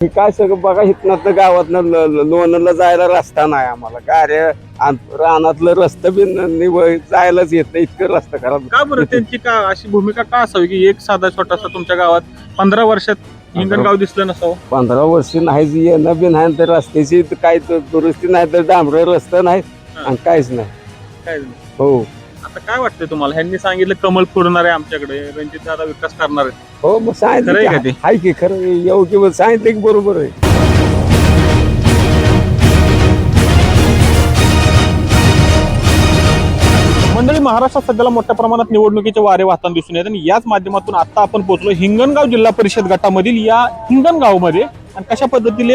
हे काय सगळं बघा इथनं तर गावातनं लोणला जायला रस्ता नाही आम्हाला. कार्य रानातलं रस्ता बी निवळ जायलाच येत नाही इतकं रस्ता खराब. का बरं त्यांची का अशी भूमिका का असावी की एक साधा छोटासा तुमच्या गावात पंधरा वर्षात हिंगणगाव दिसलं नसावं? पंधरा वर्ष नाही येणं बी नाही तर रस्त्याची तर दुरुस्ती नाही तर डांबरं रस्ता नाही आणि काहीच नाही. काय हो. आता काय वाटतंय तुम्हाला? ह्यांनी सांगितलं कमल फुरणार आहे आमच्याकडे रणजित दादा विकास करणार आहे हो मग खरं आहे का सांगितलं ते? की- हाय की खरं योग्य मग सांगितलं की बरोबर आहे. मंडळी महाराष्ट्रात सध्याला मोठ्या प्रमाणात निवडणुकीचे वारे वाहताना दिसून येत आणि याच माध्यमातून आता आपण पोहोचलो हिंगणगाव जिल्हा परिषद गटामधील या हिंगणगावमध्ये. आणि कशा पद्धतीने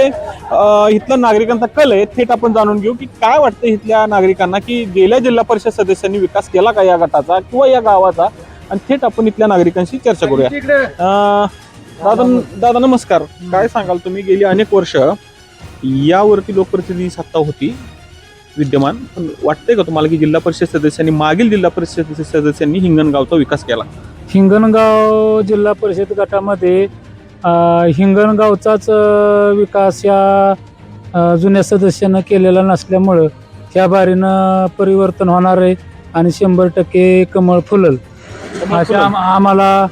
इथल्या नागरिकांचा कल आहे थेट आपण जाणून घेऊ की काय वाटतं इथल्या नागरिकांना की गेल्या जिल्हा परिषद सदस्यांनी विकास केला का या गटाचा किंवा या गावाचा? आणि थेट आपण इथल्या नागरिकांशी चर्चा करूया. दादा दादा नमस्कार. काय सांगाल तुम्ही? गेली अनेक वर्ष यावरती लोकप्रतिनिधी सत्ता होती विद्यमान. पण वाटतंय का तुम्हाला की जिल्हा परिषद सदस्यांनी मागील जिल्हा परिषद सदस्यांनी हिंगणगावचा विकास केला? हिंगणगाव जिल्हा परिषद गटामध्ये हिंगणगावचाच विकास या जुन्या सदस्यानं केलेला नसल्यामुळं ह्या बारीनं परिवर्तन होणार आहे आणि शंभर टक्के कमळ फुलल. अशा आम- आम्हाला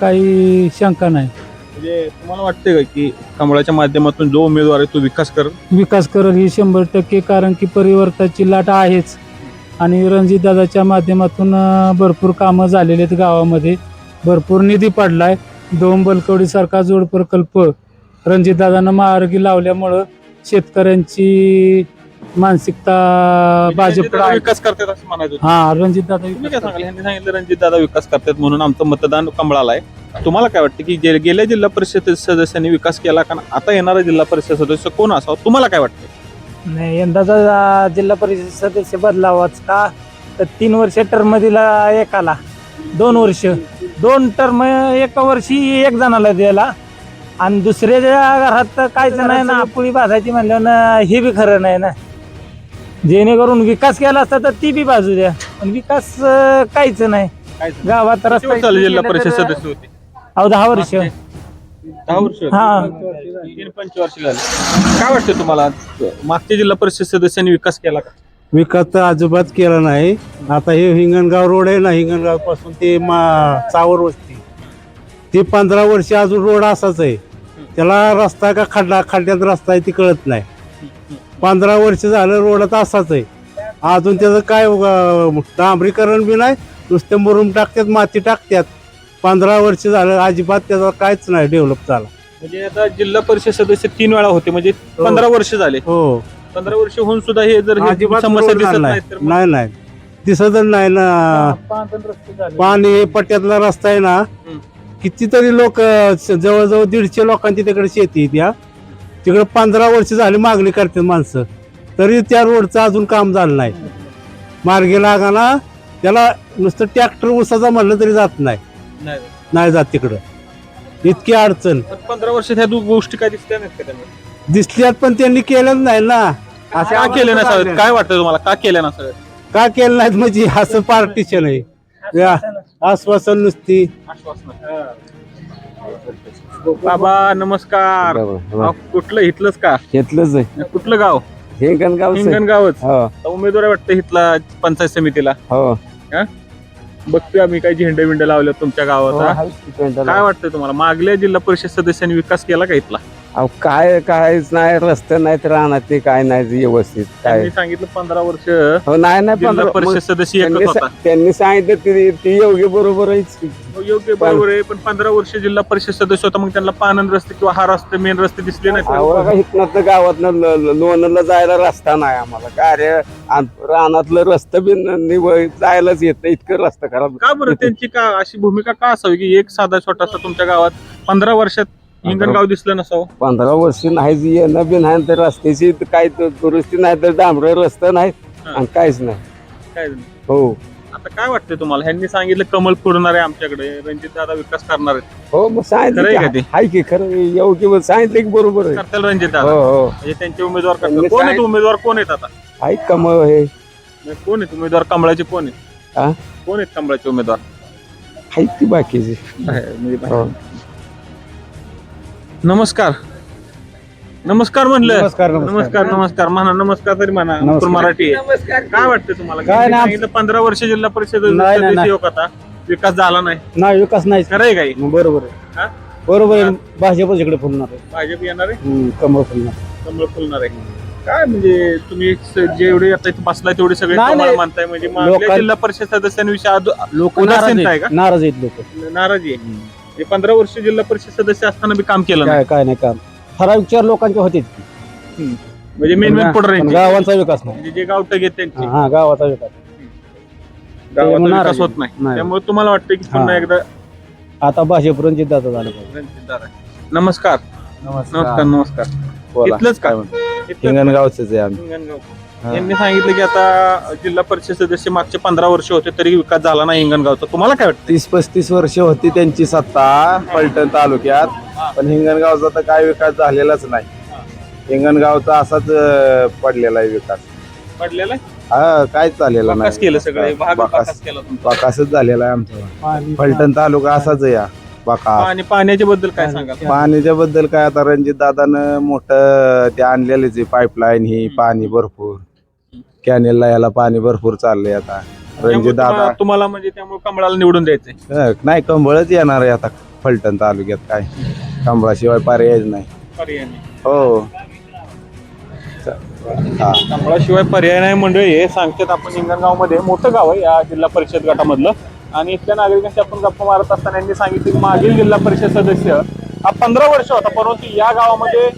काही शंका नाही. म्हणजे तुम्हाला वाटतंय का की कमळाच्या माध्यमातून जो उमेदवार आहे तो विकास कर विकास करल ही शंभर टक्के कारण की परिवर्तनाची लाट आहेच. आणि रणजितदादाच्या माध्यमातून अ, भरपूर कामं झालेली आहेत गावामध्ये. भरपूर निधी पडलाय. दोन बलकवडीसारखा जोड प्रकल्प रणजितदादानं मार्गी लावल्यामुळं शेतकऱ्यांची मानसिकता भाजपकडे आहे. विकास करतात असं म्हणायचं होतं. हा रणजितदादा तुम्ही काय विकास सांगाल? यांनी सांगितलं रणजित दादा विकास करतात म्हणून आमचं मतदान कमळाला आहे. तुम्हाला काय वाटतं की जे- गेल्या जिल्हा परिषद सदस्यांनी विकास केला का आता येणारा जिल्हा परिषद सदस्य कोण असावं? तुम्हाला काय वाटतं? नाही यंदाचा जिल्हा परिषद सदस्य बदलावाच का? तर तीन वर्ष टर्म दिला एकाला दोन वर्ष. दोन टर्म एका वर्षी एक जणाला दिला. आणि दुसऱ्याच्या घरात काहीच नाही ना आपुळी बाजायची म्हणल्यावर ना हे बी खरं नाही ना. जेणेकरून विकास केला असता तर ती बी बाजू द्या. पण विकास अं, काहीच नाही. गावात रस्ता वर्ष जिल्हा परिषद सदस्य होते? अहो दहा वर्ष. दहा वर्ष. हा. तीन झाले. काय वाटतं तुम्हाला? मागच्या जिल्हा परिषद सदस्यांनी विकास केला का? विकास तर अजिबात केला नाही. आता हे हिंगणगाव रोड आहे ना हिंगणगावपासून ते मा चावर वस्ती. ते पंधरा वर्ष अजून रोड असाच आहे. त्याला रस्ता का खड्डा खड्ड्यात रस्ता आहे ती कळत नाही. पंधरा वर्ष झालं रोडात असाच आहे. अजून त्याचं काय उगा- डांबरीकरण बी नाही नुसते मुरुम टाकतात माती टाकतात. पंधरा वर्ष झालं अजिबात त्याचा काहीच नाही डेव्हलप झाला. म्हणजे आता जिल्हा परिषद सदस्य तीन वेळा होते म्हणजे पंधरा वर्ष झाले. हो. पंधरा वर्ष होऊन सुद्धा हे जर हे अजिबात समस्या रोड दिसत नाही तर नाही मग नाही नाही. दिसतच नाही ना. पाणी हे पट्ट्यातला रस्ता आहे ना हम्म. कितीतरी लोक जवळजवळ दीडशे लोकांची तिकडे शेती आहे त्या. तिकडे पंधरा वर्ष झाली मागणी करतात माणसं. तरी त्या रोडचं अजून काम झालं नाही. मार्गी लागाना त्याला नुसतं ट्रॅक्टर उसाचा म्हणलं तरी जात नाही. नाही. नाही जात तिकडं. इतकी अडचण. पण पंधरा वर्ष ह्या दो- गोष्टी काय दिसत्या नाहीत का त्यांना? दिसल्यात पण त्यांनी केलं नाही ना. असे का केले आम्हाला नसावेत लागले. काय वाटतं तुम्हाला? का केले नसावेत का केलं नाहीत म्हणजे असं पार्टिशन आहे. या, आश्वासन नुसती. बाबा नमस्कार. अहो, कुठलं इथलंच का? घेतलंच आहे. कुठलं गाव? हे गणगाव हिंगणगावच. हो. उमेदवार आहे वाटतं इथला पंचायत समितीला. हो. बघतोय आम्ही काही झेंडे बिंडे लावले तुमच्या हो, गावात की पेंटाला. काय वाटतंय तुम्हाला? मागल्या जिल्हा परिषद सदस्यांनी विकास केला का इथला? अहो काय काहीच नाही रस्ते नाहीत राहणार ते काय नाही व्यवस्थित काय त्यांनी सांगितलं पंधरा वर्ष हो नाही नाही जिल्हा पंधरा- परिषद सदस्य एकच त्यांनी होता. सा- त्यांनी सांगितलं ते ते योग्य बरोबर. हो, योग्य बरोबर आहे पण पंधरा वर्ष जिल्हा परिषद सदस्य होता मग त्यांना पानंद रस्ते किंवा हा रस्ते मेन रस्ते दिसले नाही इथनं गावातनं ल- ल- लोणला जायला रस्ता नाही आम्हाला. कार्य रानातलं रस्ता बी न- निवळ जायलाच येत नाही इतकं रस्ता खराब. का बरं त्यांची का अशी भूमिका का असावी की एक साधा छोटासा तुमच्या गावात पंधरा वर्षात हिंगणगाव दिसलं नसावं. पंधरा वर्ष नाही येणं बी नाही तर रस्त्याची तर तर दुरुस्ती नाही तर डांबरं रस्ता नाही हा. आणि काहीच नाही. काय हो. आता काय वाटतंय तुम्हाला? ह्यांनी सांगितलं कमल फुरणार आहे आमच्याकडे रणजित दादा विकास करणार आहेत. हो मग खरं आहे का सांगितलं ते? की- हाय की खरं योग्य मग सांगितलं की बरोबर आहे. करताल रणजित हो दादा हो म्हणजे त्यांचे उमेदवार करतात. त्यांनी कोण आहेत सांगितलं- उमेदवार? कोण आहेत आता? हाय कमळ हे. म्हणजे कोण आहेत उमेदवार? कमळाचे कोण आहेत? हा? कोण आहेत कमळाचे उमेदवार? हाय ती बाकीची. म्हणजे हो. नमस्कार. नमस्कार म्हणलं. नमस्कार नमस्कार. नमस्कार म्हणा नमस्कार तरी म्हणा. आपण मराठी आहे. काय वाटतं तुम्हाला? काय सांगितलं पंधरा वर्ष जिल्हा परिषद नाही, नाही, सदस्य नाही. योग आता. विकास झाला नाही. नाही विकास नाही. खरं आहे काही बरोबर हा? आहे बरोबर आहे. भाजपच इकडे फुलणार आहे. भाजप येणार आहे? हम्म, कमळ फुलणार कमळ फुलणार आहे. काय म्हणजे तुम्ही स- जेवढे आता इथे बसलाय तेवढे सगळे नाही, कमळ नाही. मानताय. म्हणजे मागल्या लोकां- जिल्हा परिषद सदस्यांविषयी आदो- लोक उदासीनता आहे का? नाराज आहेत लोक. नाराजी आहे. हे पंधरा वर्ष जिल्हा परिषद सदस्य असताना बी काम केलं नाही. काय काय नाही काम. ठराविक चार लोकांचे होते म्हणजे मेन मेन पुढे पण गावांचा विकास नाही. म्हणजे जे गावठं घेत त्यांचे. हा गावाचा विकास. गावाचा नाराज विकास होत. नाही. नाही. त्यामुळे तुम्हाला वाटतं की पुन्हा. एकदा आता भाजप रणजित दादा झालं पाहिजे. नमस्कार. नमस्कार. नमस्कार बोला. इथलंच का? काय म्हणतो? इथलंच? हिंगणगावच आहे आम्ही. हिंगणगाव. यांनी सांगितलं की आता जिल्हा परिषद सदस्य मागचे पंधरा वर्ष होते तरी विकास झाला नाही हिंगणगावचा. तुम्हाला काय वाटतं? तीस पस्तीस वर्ष होती त्यांची सत्ता पलटण तालुक्यात पण हिंगणगावचा तर काय विकास झालेलाच नाही. हिंगणगावचा असाच अं, पडलेला आहे विकास. पडलेला हा काय झालेला बाकास नाही. केलं सगळं भाग बाकास बाकास केला तुमचा. बाकासच झालेला आहे आमचा. फलटण तालुका असाच आहे या बाका आणि पाण्याच्या बद्दल काय सांगाल? पाण्याच्या बद्दल काय आता रणजित दादानं मोठं ते आणलेलेच आहे पाईपलाईन ही पाणी भरपूर. कॅनेलला याला पाणी भरपूर चाललंय आता. रणजित दादा तुम्हाला- म्हणजे त्यामुळे कमळाला निवडून द्यायचंय. हं, नाही कंबळच येणार आहे आता फलटण तालुक्यात काय. कंबळाशिवाय पर्यायच नाही. पर्याय नाही. हो. हा. कमळाशिवाय पर्याय नाही मंडळी हे सांगतात आपण हिंगणगावमध्ये मोठं गाव आहे या जिल्हा परिषद गटामधलं. आणि इथल्या नागरिकांशी आपण गप्पा मारत असताना यांनी सांगितलं की मागील जिल्हा परिषद सदस्य हा पंधरा वर्ष होता परंतु या गावामध्ये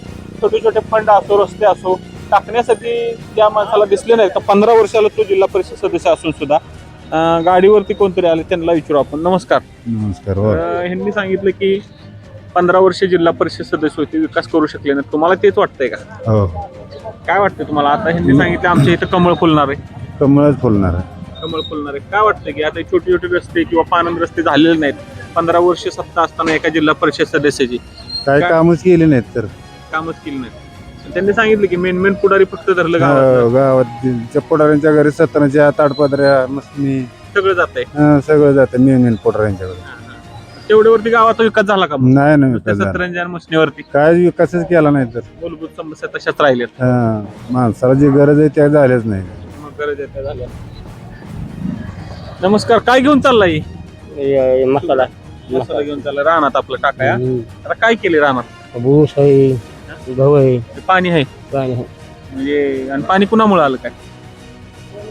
छोटे छोटे फंड असो रस्ते असो टाकण्यासाठी त्या माणसाला दिसले नाही. तर पंधरा वर्षाला तो जिल्हा परिषद सदस्य असून सुद्धा अं, गाडीवरती कोणतरी आले त्यांना विचारू आपण. नमस्कार. नमस्कार ह्यांनी सांगितलं की पंधरा वर्ष जिल्हा परिषद सदस्य होते विकास करू शकले नाही तुम्हाला तेच वाटतंय का? हो. काय वाटतं तुम्हाला? आता ह्यांनी सांगितलं आमच्या इथं कमळ फुलणार आहे. कमळच फुलणार आहे. कमळ फुलणार आहे. काय वाटतं की आता हे छोटे छोटे रस्ते किंवा पानंद रस्ते झालेले नाहीत. पंधरा वर्ष सत्ता असताना एका जिल्हा परिषद सदस्याची. काय? कामच केले नाहीत तर. कामच केली नाहीत. त्यांनी सांगितलं की मेन मेन पुढारी फक्त धरलं गावात हो, गावात पोटाऱ्यांच्या घरी सतनाच्या ताडपदऱ्या मस्मी सगळं जात आहे हं, सगळं जातं मेन मेन पोटाऱ्यांच्याकडे तेवढ्यावरती गावाचा विकास झाला का मग? नाही ना नुसत्या विकास झाला. काय विकासच केला नाही तर. मूलभूत समस्या तशाच राहिल्यात. हं, माणसाला जी गरज आहे त्या झाल्याच नाही. मग गरज आहे त्या झाल्या. नमस्कार काय घेऊन चाललाय? मसाला. मसाला घेऊन चाललाय. रानात आपलं टाकाय आता काय केले रानात? भूस आहे गहू आहे. ते पाणी आहे. पाणी म्हणजे आणि पाणी कुणामुळे आलं काय?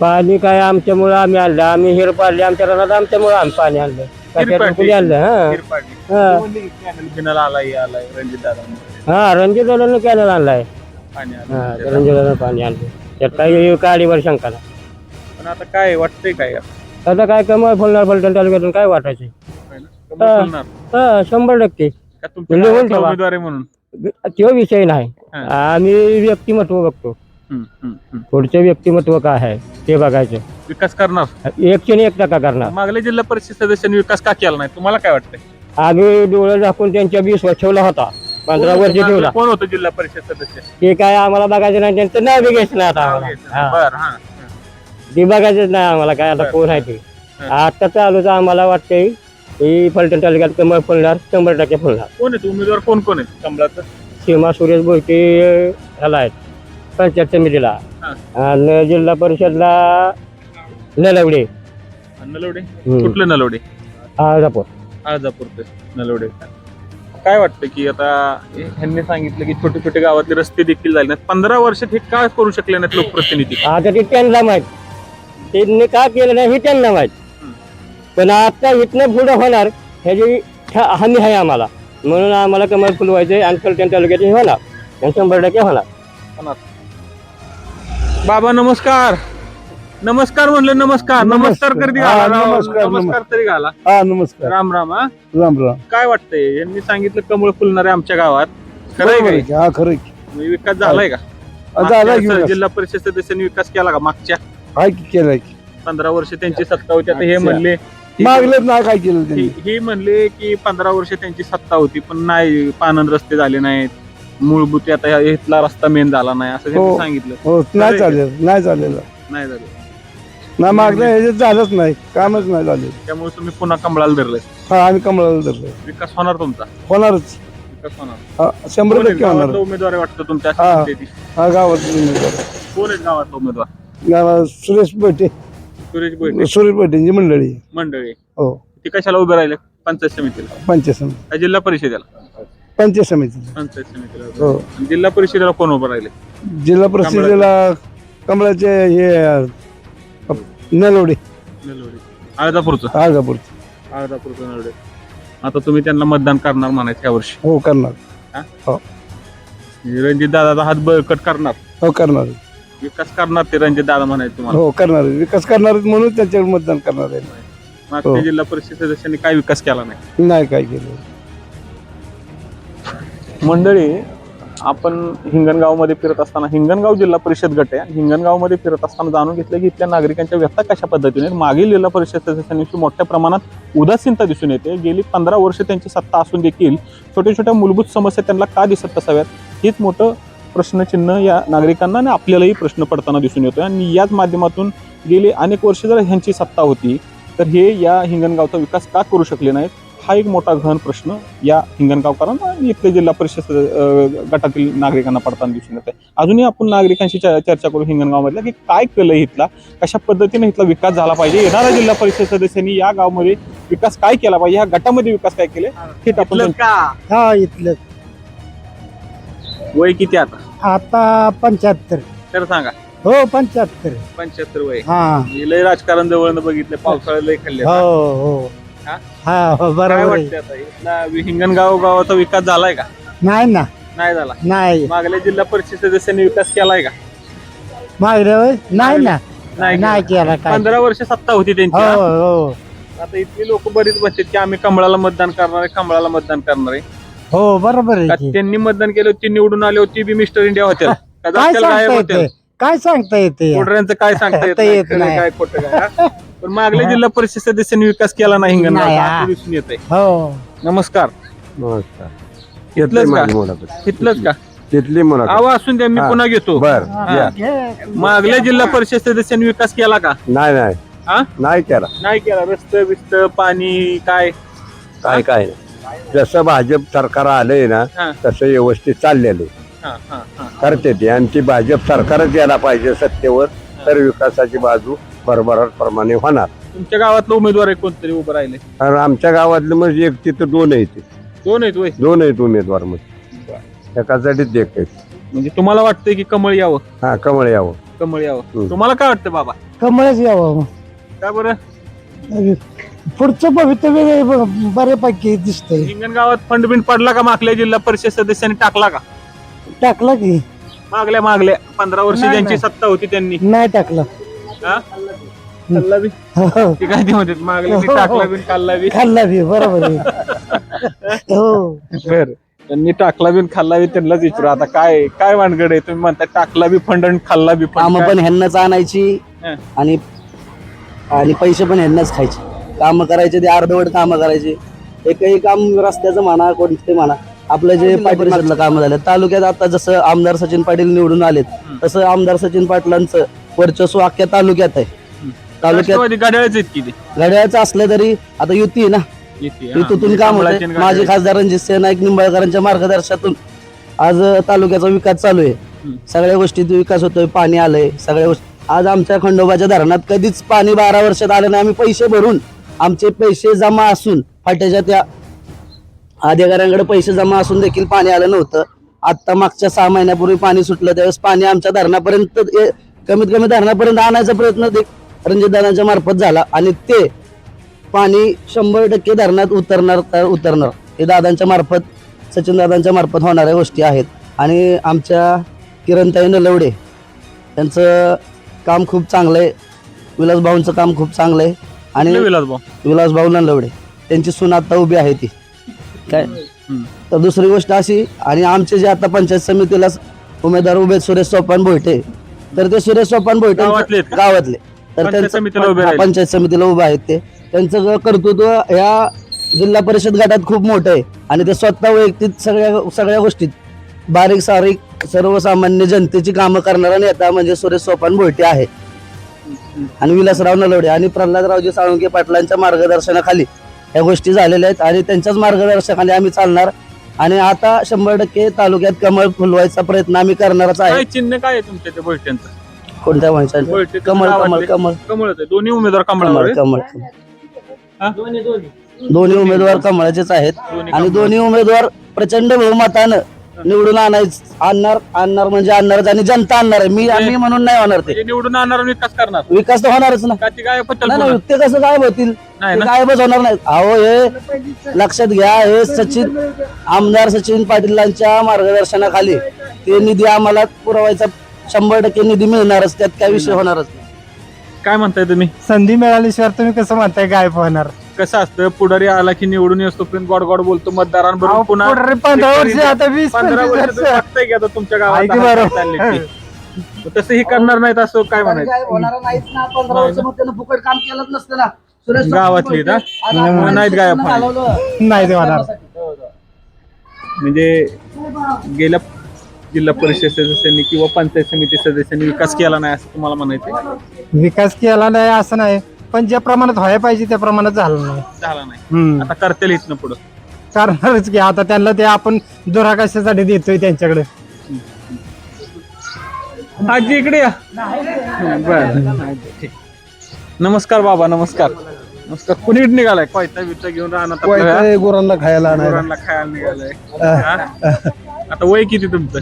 पाणी काय आमच्यामुळं आम्ही आणलं. आम्ही हिर पाडले. आमच्या रानात आमच्यामुळं आम्ही पाणी आणलं. कुणी आणलं? हा. हा. कॅनल आलाय आलाय? रणजित दादा हा रणजित कॅनल आणलाय. पाणी हा आलं रणजित पाणी आणलं. त्यात काही काडीवर शंका नाही. पण आता काय वाटतंय काय? आता काय कमळ फुलणार फलटण तालुक्यातून काय वाटायचं हा. हा शंभर टक्के. लिहून ठेवा. उमेदवार आहे म्हणून? तो विषय नाही. आम्ही व्यक्तिमत्व बघतो. पुढचं व्यक्तिमत्व काय आहे ते बघायचं. विकास करणार. एकशे एक टक्का करणार. मागल्या जिल्हा परिषद सदस्यांनी विकास का केला नाही? तुम्हाला काय वाटतंय? आम्ही डोळे दाखवून त्यांच्या वीस ठेवला होता. पंधरा वर्ष ठेवला. कोण होतं जिल्हा परिषद सदस्य? ते काय आम्हाला बघायचं नाही त्यांचं नाव बी घ्यायचं नाही आता ते बघायचंच नाही आम्हाला काय आता. कोण आहे ते. आता चालूच आम्हाला वाटतंय ही फलटण तालुक्यात कमळ फुलणार शंभर टक्के फुलणार. कोण आहेत उमेदवार कोण कोण आहेत कमळाचं? सीमा सुरेश बोलके ह्याला आहेत पंचायत समितीला. हा. आणि जिल्हा परिषदला नलवडे. नलवडे? हम्म. कुठलं नलवडे? आळजापूर. आळजापूरचे नलवडे. काय वाटतं की आता ह्यांनी सांगितलं की छोटे छोटे गावातले रस्ते देखील झाले नाहीत. पंधरा वर्षात हे काय करू शकले नाहीत लोकप्रतिनिधी? आता ते त्यांना माहीत. त्यांनी का केलं नाही हे त्यांना माहीत. पण आता इथनं पुढं होणार ह्याची हमी आहे आम्हाला. म्हणून आम्हाला कमल फुलवायचे आणि फलटण तालुक्यात हे होणार आणि शंभर टक्के होणार. बाबा नमस्कार. नमस्कार म्हणलं नमस्कार. नमस्कार. नमस्कार. कधी घाला राव. नमस्कार, नमस्कार तरी घाला हा नमस्कार. राम राम हा. राम राम. काय वाटतंय? यांनी सांगितलं कमळ फुलणार आहे आमच्या गावात. खरंय बरोबर आहे. काय की? हा खरं आहे. की. म्हणजे विकास झालाय का? हा, झालाय विकास. जिल्हा परिषद सदस्यांनी विकास केला का? मागच्या? काय की केलंय की. पंधरा वर्ष त्यांची सत्ता होती. आता हे अच्छा. म्हणले मागलेच नाही काय केलं त्यांनी? हे हे म्हणले की पंधरा वर्ष त्यांची सत्ता होती पण नाही पानंद रस्ते झाले नाहीत. मूलभूत आता ह्या- इथला रस्ता मेन झाला नाही असं त्यांनी हो. सांगितलं. हो नाही चालेल नाही झालेलं. नाही झालं नाही मागल्या ह्याच्यात झालंच नाही कामच नाही झालं त्यामुळे तुम्ही पुन्हा कमळाला धरलंय. हा आम्ही कमळाला धरलं विकास होणार तुमचा? होणारच. विकास होणार. हा, शंभर टक्के होणार. गावातलं उमेदवार आहे वाटतं तुमच्या हा. हा गावात उमेदवार. कोण आहेत गावातला उमेदवार? गावात सुरेश बैठे सुरेश बैठे सुरेश बैठेंची मंडळी. मंडळी. हो. ती कशाला उभे राहिले? पंचायत समितीला. पंचायत समिती. का जिल्हा परिषदेला? पंचायत समिती पंचायत समितीला. उभे हो. आणि जिल्हा परिषदेला कोण उभं राहिले? जिल्हा परिषदेला कमळाचे हे अ, नलवडे अर्धापूरचं. आळगापूरचे अर्धापूरचं आता तुम्ही त्यांना मतदान करणार म्हणायचं या वर्षी. हो करणार. रणजित दादाचा हात बळकट करणार. हो करणार. विकास करणार ते रणजित दादा म्हणायचं तुम्हाला? हो करणार विकास करणार आहेत म्हणून त्यांच्यावर मतदान करणार आहे मागच्या हो. जिल्हा परिषद सदस्यांनी काय विकास केला नाही? नाही काय केलं मंडळी आपण हिंगणगावमध्ये फिरत असताना हिंगणगाव जिल्हा परिषद गट आहे. हिंगणगावमध्ये फिरत असताना जाणून घेतलं की इथल्या नागरिकांच्या व्यथा कशा पद्धतीने आहेत. मागील जिल्हा परिषद सदस्यांविषयी मोठ्या प्रमाणात उदासीनता दिसून येते. गेली पंधरा वर्ष त्यांची सत्ता असून देखील छोट्या छोट्या मूलभूत समस्या त्यांना का दिसत नसाव्यात? हेच मोठं प्रश्नचिन्ह या नागरिकांना आणि आपल्यालाही प्रश्न पडताना दिसून येतोय. आणि याच माध्यमातून गेली अनेक वर्ष जर ह्यांची सत्ता होती तर हे या हिंगणगावचा विकास का करू शकले नाहीत? हा एक मोठा गहन प्रश्न या हिंगणगावकरांना आणि इथले जिल्हा परिषद गटातील नागरिकांना पडताना दिसून येत आहे अजूनही आपण नागरिकांशी चर्चा करू हिंगणगावमधल्या की काय केलं इथला? कशा पद्धतीने इथला विकास झाला पाहिजे? येणाऱ्या जिल्हा परिषद सदस्यांनी या गावामध्ये विकास काय केला पाहिजे? या गटामध्ये विकास काय केले? हे आपण हा इथलं. वय किती आता? आता पंच्याहत्तर. तर सांगा. हो पंच्याहत्तर. पंच्याहत्तर वय. हा. हे लय राजकारण जवळ बघितलं पावसाळ्यात लय खाल्ले हो हो. हा? हा हो काय बरोबर आहे. वाटतं आता? इथला हिंगणगाव गावाचा विकास झालाय का? नाही ना. नाही झाला. नाही. मागल्या जिल्हा परिषद सदस्यांनी विकास केलाय का? मागल्या वेळेस नाही ना. नाही नाही केला काय. पंधरा वर्ष सत्ता होती त्यांची हो हा? हो. आता इथली लोक बरीच म्हणतात की आम्ही कमळाला मतदान करणार आहे कमळाला मतदान करणार आहे. हो बरोबर आहे का. त्यांनी मतदान केलं ती निवडून आले होती बी मिस्टर इंडिया होत्या. का काय गायब सांगता काय सांगता येते पुढऱ्यांचं काय सांगता येत ते नाही, येत खरं नाही. काय खोटं काय हा? पण मागल्या जिल्हा परिषद सदस्यांनी विकास केला नाही नाही, हिंगणगावचा हा. असं दिसून येत आहे हो. नमस्कार. नमस्कार. इथलंच का? इथलंच का? तिथली आवा असून द्या मी हा. पुन्हा घेतो. बर या. मागल्या जिल्हा परिषद सदस्यांनी विकास केला का? नाही नाही. हा? नाही केला. नाही केला. रस्त बिस्त पाणी काय? काय काय नाही. जसं भाजप सरकार आलंय ना हा. तसं व्यवस्थित चाललेलं आहे. हा हा हा. करते ते. आणि ती भाजप सरकारच यायला पाहिजे सत्तेवर तर विकासाची बाजू भरभराट प्रमाणे होणार. तुमच्या गावातलं उमेदवार आहे कोणतरी उभं राहिले? कारण आमच्या गावातले म्हणजे एक तिथं दोन आहेत. दोन आहेत वय दोन आहेत उमेदवार म्हणजे. एकासाठीच एक आहेत. म्हणजे तुम्हाला वाटतंय की कमळ यावं? हा कमळ यावं. कमळ यावं. हम्म. तुम्हाला काय वाटतं बाबा? कमळच यावं. का बरं? पुढचं भवितव्य ब- बऱ्यापैकी दिसतंय. हिंगणगावात फंड बिंड पडला का मागल्या जिल्हा परिषद सदस्यांनी टाकला का? टाकला की. मागल्या मागल्या. पंधरा वर्ष नाही, ज्यांची नाही. सत्ता होती त्यांनी. नाही टाकला. हा? खाल्ला बी. ते काय ते म्हणतात मागल्या बी. टाकला बी खाल्ला बी खाल्ला बी बरोबर आहे. हो. बर. त्यांनी टाकला बी खाल्ला बी त्यांनाच विचारू. आता काय काय वानगड? आहे तुम्ही म्हणता टाकला बी फंड आणि खाल्ला बी काम फंड पण ह्यांनाच आणायची हं. आणि आणि पैसे पण ह्यांनाच खायचे. काम करायचे ते अर्धवट काम करायचे. एकही काम रस्त्याचं म्हणा कोणते म्हणा आपलं जे परिषदला काम झालं तालुक्यात आता जसं आमदार सचिन पाटील निवडून आलेत तसं आमदार सचिन पाटलांचं वर्चस्व अख्ख्या तालुक्यात आहे. तालुक्यात घड्याळाचं असलं तरी आता युती आहे ना. येते. युतीतून काम होत माझे. खासदार रणजित सिंह नाईक निंबाळकरांच्या मार्गदर्शनातून आज तालुक्याचा विकास चालू आहे. सगळ्या गोष्टीत विकास होतोय पाणी आलंय सगळ्या गोष्टी. आज आमच्या खंडोबाच्या धरणात कधीच पाणी बारा वर्षात आलं नाही आम्ही पैसे भरून आमचे पैसे जमा असून फाट्याच्या त्या अधिकाऱ्यांकडे पैसे जमा असून देखील पाणी आलं नव्हतं. आत्ता मागच्या सहा महिन्यापूर्वी पाणी सुटलं त्यावेळेस पाणी आमच्या धरणापर्यंत ए- कमीत कमी धरणापर्यंत आणायचा प्रयत्न रणजितदानाच्या मार्फत झाला आणि ते पाणी शंभर टक्के धरणात उतरणार तर उतरणार. हे दादांच्या मार्फत सचिन दादांच्या मार्फत होणाऱ्या गोष्टी आहेत. आणि आमच्या किरणताई नलवडे त्यांचं काम खूप चांगलं आहे. विलास भाऊंचं काम खूप चांगलं आहे. आणि विलास भाऊ विलास भाऊ नलवडे त्यांची सून आता उभी आहे ती. काय. तर दुसरी गोष्ट अशी आणि आमचे जे आता पंचायत समितीला उमेदवार उभे आहेत, सुरेश सोपान भोयटे तर ते सुरेश सोपान भोयटे गावातले आहेत का? गावातले. तर पंचायत त्यांचं समितीला उभे हा, राहिले. पंचायत समितीला उभे आहेत ते. त्यांचं कर्तृत्व या जिल्हा परिषद गटात खूप मोठं आहे. आणि ते स्वतः वैयक्तिक सगळ्या सगळ्या गोष्टीत बारीक सारीक सर्वसामान्य जनतेची कामं करणारा नेता म्हणजे सुरेश सोपान भोयटे आहे. आणि विलासराव नलवडे आणि प्रल्हादरावजी साळुंके पाटलांच्या मार्गदर्शनाखाली या गोष्टी झालेल्या आहेत आणि त्यांच्याच मार्गदर्शनाखाली आम्ही चालणार. आणि आता शंभर टक्के तालुक्यात कमळ फुलवायचा प्रयत्न आम्ही करणारच काय आहे चिन्ह काय आहे तुमच्या त्या बैठ्यांचं कोणत्या माणसाने कमळ कमळ कमळ. कमळच आहे. दोन्ही उमेदवार कमळावर कमळ आहेत. कमळ. हा? दोन्ही उमेदवार कमळाचेच आहेत. दोन्ही आणि कमळ. दोन्ही उमेदवार प्रचंड बहुमतानं निवडून आणायच आणणार आणणार म्हणजे आणणारच आणि जनता आणणार आहे. मी आम्ही म्हणून नाही होणार ते. जे निवडून आणणार विकास करणार. विकास तर होणारच ना. का ती काय पटेल नाही ते कसं गायब होतील? नाही ते ना. गायबच होणार नाही. अहो हे लक्षात घ्या हे सचिन आमदार सचिन पाटीलांच्या मार्गदर्शनाखाली ते निधी आम्हाला पुरवायचा शंभर टक्के निधी मिळणारच त्यात काय विषय होणारच नाही. काय म्हणताय तुम्ही? संधी मिळाल्याशिवाय तुम्ही कसं म्हणताय गायब होणार? कसं असतं? पुढारी आला की निवडून येतो पर्यंत गोड गोड बोलतो मतदारांबरोबर पुन्हा पंधरा वर्ष आता वीस पंधरा पंचवीस वर्ष वर्ष. वाटतंय की आता तुमच्या गावात ऐक बरं. ते. मग तसं ही करणार नाहीत असं काय म्हणायचं? काय होणार नाहीच ना. पंधरा वर्ष मग त्यानं फुकट काम केलंच नसतं ना. सुरेश गावातली ना? आज आपण नाहीत गायब घालवलं. नाही ते होणार. म्हणजे गेल्या जिल्हा परिषद सदस्यांनी किंवा पंचायत समिती सदस्यांनी विकास केला नाही असं तुम्हाला म्हणायचं विकास केला नाही असं नाही. पण ज्या प्रमाणात व्हायला पाहिजे त्या प्रमाणात झालं नाही. झाला नाही. हम्म. आता करतील इथनं पुढं. करणारच की आता त्यांना ते आपण दुराकाशासाठी देतोय त्यांच्याकडे. आजी इकडे या. बर. नमस्कार बाबा नमस्कार. नमस्कार. कुणी निघालाय? कोयता बिता घेऊन राहणार गुरांना खायला गुरांना खायला निघालाय. हा? आता वय किती तुमचं?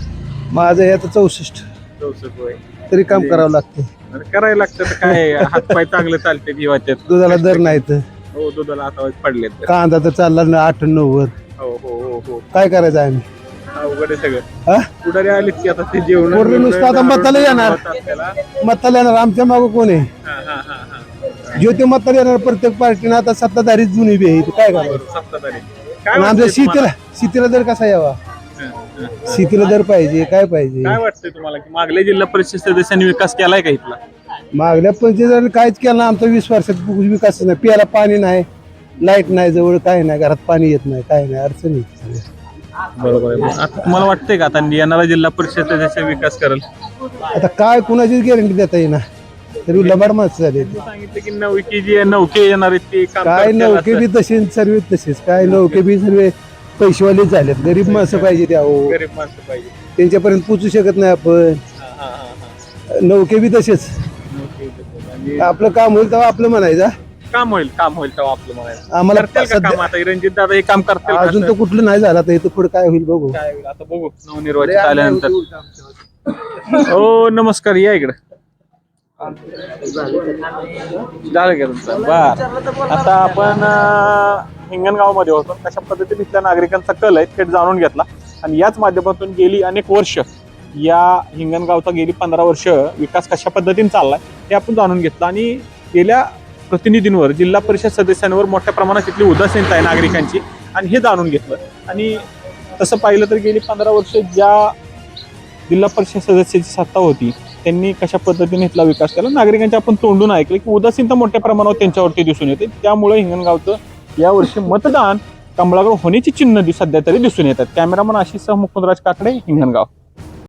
माझं याचं चौसष्ट. चौसष्ट वय. तरी काम करावं लागतं अरे करायला लागतं तर काय हातपाय चांगले चालते जीवाचे. दुधाला दर नाही तर. हो दुधाला आता पडले कांदा तर चालला ना आठ नव्वद. हो हो हो हो. काय करायचं आम्ही अवघड आहे सगळं. हा? पुढारी आलीत की आता ते जेवण पोरं नुसतं आता मताला येणार. मताला येणार. आमच्या मागं कोण आहे? हा, हा, हा, हा. ज्योती मताला येणार. प्रत्येक पार्टीनं आता सत्ताधारी जुनी बी आहे इथं काय करायचं? सत्ताधारी. आणि आमच्या? शेतीला शेतीला दर कसा यावा. शेतीला दर पाहिजे काय पाहिजे? काय वाटतंय तुम्हाला? की मागल्या जिल्हा परिषद सदस्यांनी विकास केलाय का इथला? मागल्या पंचवीस काहीच केलं नाही. आमचा वीस वर्षात विकास नाही. प्यायला पाणी नाही लाइट नाही जवळ काय नाही घरात पाणी येत नाही काय नाही अडचणी. बरोबर आहे. आता तुम्हाला वाटतंय का? आता येणारा जिल्हा परिषद सदस्य विकास करेल? आता काय कुणाचीच गॅरंटी देता येईना. तरी लबाड माणसं झाली सांगितलं की नौके जी नौके येणार आहेत ते काम काय करतील नौके असं. बी तसे सर्व तसेच. काय नौके बी सर्व पैसेवाले झालेत. गरीब माणसं पाहिजे त्या हो गरीब माणसं पाहिजे. त्यांच्यापर्यंत पोचू शकत नाही आपण. हा, हा, हा, हा. नौके बी तसेच. आणि आपलं काम होईल तेव्हा आपलं म्हणायचं. काम होईल काम होईल तेव्हा आपलं म्हणायचं. आम्हाला करतील का सध्या- काम आता? रणजित दादा हे काम करतील का अजून असं? तर कुठलं नाही झालं आता इथं पुढे काय होईल बघू. काय होईल? आता बघू. नवनिर्वाचित आल्यानंतर. हो नमस्कार या इकडं. झालं का तुमचं. बर. आता आपण हिंगणगावमध्ये होतो. कशा पद्धतीने इथल्या नागरिकांचा कल आहे थेट जाणून घेतला. आणि याच माध्यमातून गेली अनेक वर्ष या हिंगणगावचा गेली पंधरा वर्ष विकास कशा पद्धतीने चाललाय हे आपण जाणून घेतलं. आणि गेल्या प्रतिनिधींवर जिल्हा परिषद सदस्यांवर मोठ्या प्रमाणात इथली उदासीनता आहे नागरिकांची. आणि हे जाणून घेतलं. आणि तसं पाहिलं तर गेली पंधरा वर्ष ज्या जिल्हा परिषद सदस्याची सत्ता होती त्यांनी कशा पद्धतीने इथला विकास केला? नागरिकांच्या आपण तोंडून ऐकलं की उदासीनता मोठ्या प्रमाणावर त्यांच्यावरती दिसून येते. त्यामुळे हिंगणगावचं यावर्षी मतदान कमळागड होण्याची चिन्ह सध्या तरी दिसून येतात. कॅमेरामन आशिष सह मुकुंदराज काकडे हिंगणगाव.